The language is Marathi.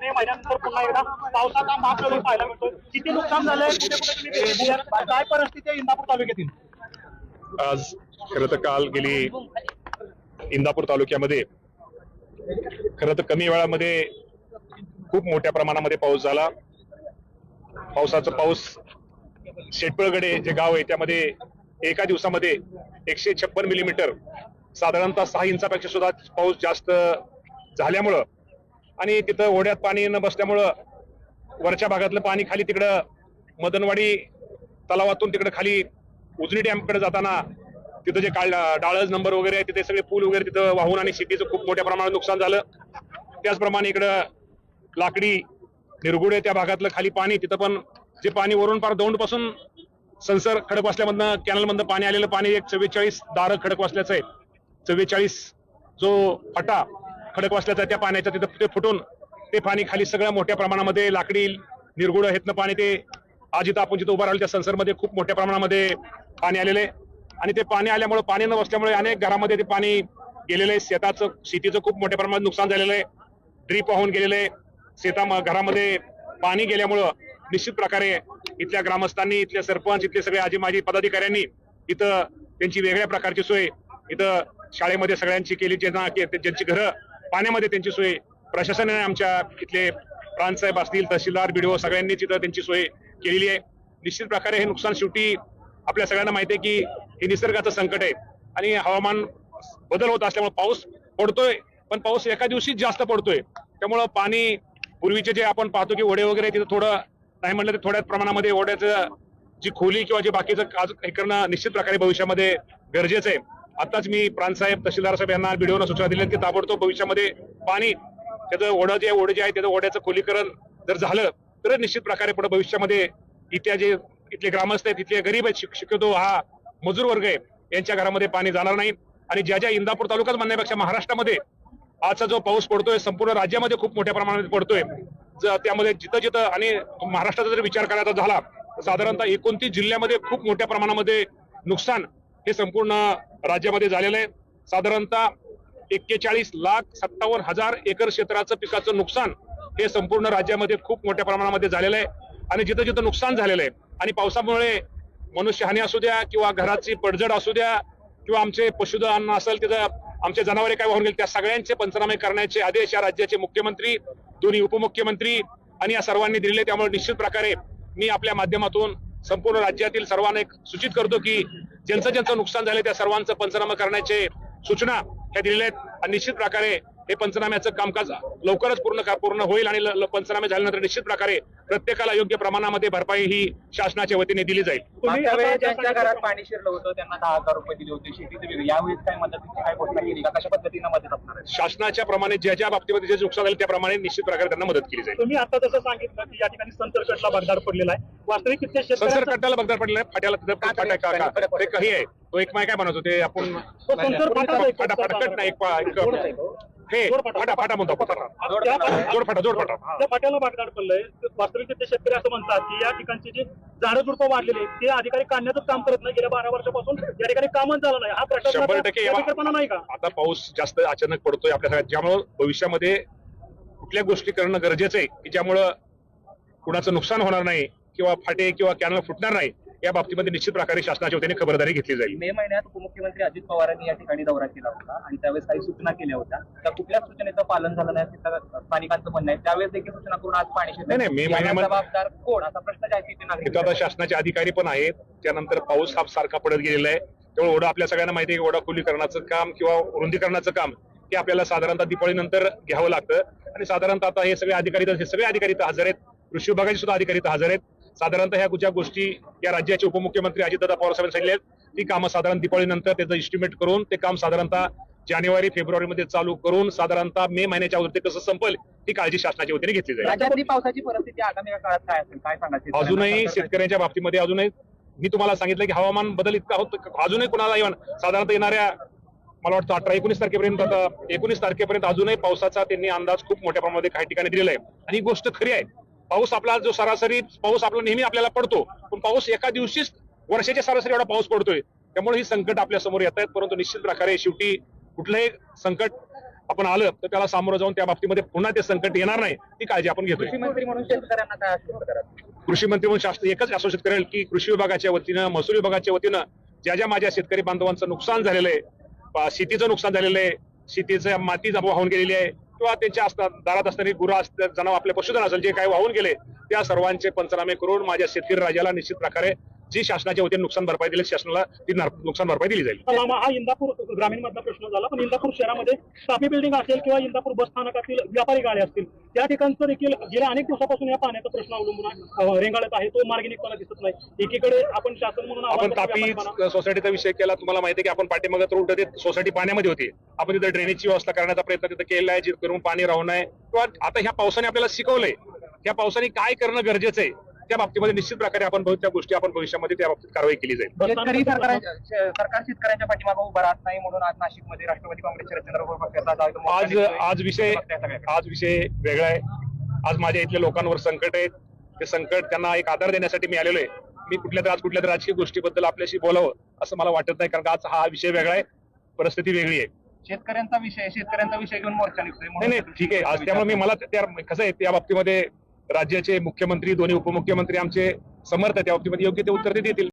मे महिन्यानंतर पुन्हा एकदा पावसाचा महाप्रलय पाहायला मिळतोय. किती नुकसान झालंय कुठे कुठे तुम्ही काय परिस्थिती आहे इंदापूर तालुक्यातील? आज खरं तर काल गेली इंदापूर तालुक्यामध्ये. खरं तर कमी वेळामध्ये खूप मोठ्या प्रमाणामध्ये पाऊस झाला. पावसाचा पाऊस शेटपळगडे जे गाव आहे त्यामध्ये एका दिवसामध्ये एकशे छप्पन मिलीमीटर साधारणतः सहा इंचापेक्षा सुद्धा पाऊस जास्त झाल्यामुळं आणि तिथं ओढ्यात पाणी न बसल्यामुळं वरच्या भागातलं पाणी खाली तिकडं मदनवाडी तलावातून तिकडं खाली उजनी डॅमकडे जाताना तिथं जे काळ डाळज नंबर वगैरे आहे तिथे सगळे पूल वगैरे तिथं वाहून आणि सिटीचं खूप मोठ्या प्रमाणात नुकसान झालं. त्याचप्रमाणे इकडं लाकडी निरगुडे त्या भागातलं खाली पाणी तिथं पण जे पाणी वरून पार दौंडपासून संसर खडक वाचल्यामधनं कॅनलमधनं पाणी आलेलं पाणी एक चव्वेचाळीस दारं खडक वाचल्याचं आहे. चव्वेचाळीस जो फटा खडक वाचल्याचा त्या पाण्याच्या तिथं ते फुटून ते पाणी खाली सगळ्या मोठ्या प्रमाणामध्ये लाकडी निर्गुड हेतनं पाणी ते. आज इथं आपण जिथं उभं राहिलो त्या संसरमध्ये खूप मोठ्या प्रमाणामध्ये पाणी आलेले आणि ते पाणी आल्यामुळे पाणी न बसल्यामुळे अनेक घरामध्ये ते पाणी गेलेलं आहे. शेताचं शेतीचं खूप मोठ्या प्रमाणात नुकसान झालेलं आहे. ड्रीप वाहून गेलेलं आहे. शेता घरामध्ये पाणी गेल्यामुळं निश्चित प्रकारे इथल्या ग्रामस्थांनी इथले सरपंच इथले सगळे आजी माजी पदाधिकाऱ्यांनी इथं त्यांची वेगळ्या प्रकारची सोय इथं शाळेमध्ये सगळ्यांची केली ज्यांना ज्यांची घरं पाण्यामध्ये त्यांची सोय. प्रशासनाने आमच्या इथले प्रांतसाहेब असतील तहसीलदार बीडीओ सगळ्यांनी तिथं त्यांची सोय केलेली आहे. निश्चित प्रकारे हे नुकसान शेवटी आपल्या सगळ्यांना माहिती आहे की हे निसर्गाचं संकट आहे. आणि हवामान बदल होत असल्यामुळे पाऊस पडतोय पण पाऊस एका दिवशीच जास्त पडतोय. त्यामुळं पाणी पूर्वीचे जे आपण पाहतो की ओढे वगैरे तिथं थोडं नाही म्हणलं तर थोड्या प्रमाणामध्ये ओढ्याचं जी खोली किंवा जे बाकीचं हे करणं निश्चित प्रकारे भविष्यामध्ये गरजेचं आहे. आताच मी प्रांतसाहेब तहसीलदार साहेब यांना व्हिडिओनं सूचना दिल्या की ताबडतोब भविष्यामध्ये पाणी त्याचं ओढं जे ओढ जे आहे त्याचं ओढ्याचं खोलीकरण जर झालं तर निश्चित प्रकारे पुढे भविष्यामध्ये इथल्या जे इथले ग्रामस्थ आहेत इथले गरीब आहेत शिक- शक्यतो हा मजूर वर्ग आहे यांच्या घरामध्ये पाणी जाणार नाही. आणि ज्या ज्या इंदापूर तालुक्यात म्हणण्यापेक्षा महाराष्ट्रामध्ये आजचा जो पाऊस पडतोय संपूर्ण राज्यामध्ये खूप मोठ्या प्रमाणात पडतोय. त्यामध्ये जिथं जिथं आणि महाराष्ट्राचा जर विचार करायचा झाला तर साधारणतः एकोणतीस जिल्ह्यामध्ये खूप मोठ्या प्रमाणामध्ये नुकसान हे संपूर्ण राज्यामध्ये झालेलं आहे. साधारणतः एक्केचाळीस लाख सत्तावन्न हजार एकर क्षेत्राचं पिकाचं नुकसान हे संपूर्ण राज्यामध्ये खूप मोठ्या प्रमाणामध्ये झालेलं आहे. आणि जिथं जिथं नुकसान झालेलं आहे आणि पावसामुळे मनुष्यहानी असू द्या किंवा घराची पडझड असू द्या किंवा आमचे पशुधन असेल तिथं आमचे जनावरे काय वाहून गेले त्या सगळ्यांचे पंचनामे करण्याचे आदेश या राज्याचे मुख्यमंत्री दोन्ही उपमुख्यमंत्री आणि या सर्वांनी दिलेले त्यामुळे निश्चित प्रकारे मी आपल्या माध्यमातून संपूर्ण राज्यातील सर्वांना एक सूचित करतो की ज्यांचं ज्यांचं नुकसान झालं त्या सर्वांचं पंचनामा करण्याचे सूचना ह्या दिलेल्या आहेत. आणि निश्चित प्रकारे हे पंचनाम्याचं कामकाज लवकरच पूर्ण का- पूर्ण होईल आणि पंचनामे झाल्यानंतर निश्चित प्रकारे प्रत्येकाला योग्य प्रमाणामध्ये भरपाई ही शासनाच्या वतीने दिली जाईल. पाणी शिरलं होतं त्यांना दहा हजार रुपये दिले होते. शेतीचे वेगळे यावेळेस काय मदतीची काय घोषणा केली? का कशा पद्धतीनं मदत असणार आहे? शासनाच्या प्रमाणे ज्या ज्या बाबतीमध्ये जे नुकसान झाले त्याप्रमाणे निश्चित प्रकारे त्यांना मदत केली जाईल. तुम्ही आता जसं सांगितलं की या ठिकाणी संतर्कटला भगदाड पडलेला आहे. वास्तविक कट्ट्याला बगदार पडलेला आहे, फाट्याला ते काही आहे. तो एक माय काय म्हणतो ते आपण नाही हे फाटा फाटा म्हणतो आपण. त्याला. जोड त्या फाट्याला पडलंय. वास्तविक शेतकरी असं म्हणतात की या ठिकाणची जी झाडं झुडपं वाढलेली ते अधिकारी काढण्याचं काम करत नाही. गेल्या बारा वर्षापासून या ठिकाणी कामच झालं नाही. हा शंभर टक्के या- प्रशासनाचा नाही का? आता पाऊस जास्त अचानक पडतोय आपल्या सगळ्यात. ज्यामुळं भविष्यामध्ये कुठल्या गोष्टी करणं गरजेचं आहे की ज्यामुळं कुणाचं नुकसान होणार नाही किंवा फाटे किंवा कॅनल फुटणार नाही या बाबतीमध्ये निश्चित प्रकारे शासनाच्या वतीने खबरदारी घेतली जाईल. मे महिन्यात उपमुख्यमंत्री अजित पवारांनी या ठिकाणी दौरा केला होता आणि त्यावेळेस काही सूचना केल्या होत्या. त्या कुठल्या सूचनेचं पालन झालं नाही स्थानिकांचं म्हणणं आहे. त्यावेळेस देखील सूचना करून आज पाणी शिरलं. नाही, मे महिन्यामध्ये- जबाबदार कोण? असा प्रश्न ते तिथं आता शासनाचे अधिकारी पण आहेत. त्यानंतर पाऊस हा सारखा पडत गेलेला आहे. त्यामुळे ओढा आपल्या सगळ्यांना माहिती आहे की ओढा खोलीकरणाचं काम किंवा रुंदीकरणाचं काम हे आपल्याला साधारणतः दिपाळीनंतर घ्यावं लागतं. आणि साधारणतः आता हे सगळे अधिकारी हे सगळे अधिकारी हजर आहेत. कृषी विभागाचे सुद्धा अधिकारी हजर आहेत. साधारणतः ह्या ज्या गोष्टी या राज्याचे उपमुख्यमंत्री अजितदादा पवार साहेबांनी सांगितले आहेत ती कामं साधारण दिपाळीनंतर त्याचं इस्टिमेट करून ते काम साधारणतः जानेवारी फेब्रुवारीमध्ये चालू करून साधारणतः मे महिन्याच्या अगोदर ते कसं संपल ही काळजी शासनाच्या वतीने घेतली जाईल. पावसाची परिस्थिती आगामी काळात काय असेल? काय सांगायचं अजूनही शेतकऱ्यांच्या बाबतीमध्ये अजूनही मी तुम्हाला सांगितलं की हवामान बदल इतका होत अजूनही कुणाला येऊन साधारणतः येणाऱ्या मला वाटतं अठरा एकोणीस तारखेपर्यंत आता एकोणीस तारखेपर्यंत अजूनही पावसाचा त्यांनी अंदाज खूप मोठ्या प्रमाणामध्ये काही ठिकाणी दिलेला आहे. आणि ही गोष्ट खरी आहे. पाऊस आपला जो सरासरी पाऊस आपला नेहमी आपल्याला पडतो पण पाऊस एका दिवशीच वर्षाच्या सरासरी एवढा पाऊस पडतोय. त्यामुळे ही संकट आपल्यासमोर येत आहेत परंतु निश्चित प्रकारे शेवटी कुठलंही संकट आपण आलं तर त्याला सामोरं जाऊन त्या बाबतीमध्ये पुन्हा ते संकट येणार नाही ती काळजी आपण घेतोय. कृषी मंत्री म्हणून शेतकऱ्यांना काय आश्वस्त करा कृषी मंत्री म्हणून शास्त्र एकच आश्वासित करेल की कृषी विभागाच्या वतीनं महसूल विभागाच्या वतीनं ज्या ज्या माझ्या शेतकरी बांधवांचं नुकसान झालेलं आहे शेतीचं नुकसान झालेलं आहे शेतीचं माती जमा वाहून गेलेली आहे किंवा त्यांच्या असतात दारात असणारी गुरं असतात जनावर आपले पशुधन असेल जे काही वाहून गेले त्या सर्वांचे पंचनामे करून माझ्या शेतकरी राजाला निश्चित प्रकारे जी शासनाच्या वतीने नुकसान भरपाई दिली शासनाला ती नुकसान भरपाई दिली जाईल. हा इंदापूर ग्रामीण मधला प्रश्न झाला. पण इंदापूर शहरामध्ये तापी बिल्डिंग असेल किंवा इंदापूर बस स्थानकातील व्यापारी गाड्या असतील त्या ठिकाणचं देखील गेल्या अनेक दिवसापासून या पाण्याचा प्रश्न अवलंबून रेंगाळत आहे. तो मार्गी निघताना दिसत नाही. एकीकडे आपण शासन म्हणून आपण तापी. सोसायटीचा विषय केला. तुम्हाला माहिती आहे की आपण पाठीमागं तर उलट ते सोसायटी पाण्यामध्ये होती. आपण तिथे ड्रेनेजची व्यवस्था करण्याचा प्रयत्न तिथे केलेला आहे. जेणेकरून पाणी राहू नये. किंवा आता ह्या पावसाने आपल्याला शिकवलंय. त्या पावसाने काय करणं गरजेचं आहे? त्या बाबतीमध्ये निश्चित प्रकारे आपण त्या गोष्टी आपण भविष्यामध्ये त्या बाबतीत कारवाई केली जाईल. सरकार शेतकऱ्यांच्या पाठीमागे उभं राहत नाही म्हणून आज नाशिकमध्ये राष्ट्रवादी काँग्रेस शरदचंद्र आज. आज विषय. आज विषय वेगळा आहे. आज माझ्या इथल्या लोकांवर संकट आहे. ते संकट त्यांना एक आधार देण्यासाठी मी आलेलो आहे. मी कुठल्या तर आज कुठल्या तर राजकीय गोष्टीबद्दल आपल्याशी बोलावं असं मला वाटत नाही कारण आज हा विषय वेगळा आहे. परिस्थिती वेगळी आहे. शेतकऱ्यांचा विषय शेतकऱ्यांचा विषय घेऊन मोर्चा निघतोय नाही नाही ठीक आहे. आज त्यामुळे मी मला त्या कसं आहे त्या बाबतीमध्ये राज्याचे मुख्यमंत्री दोन्ही उपमुख्यमंत्री आमचे समर्थ त्या बाबतीमध्ये योग्य ते उत्तर ते देतील.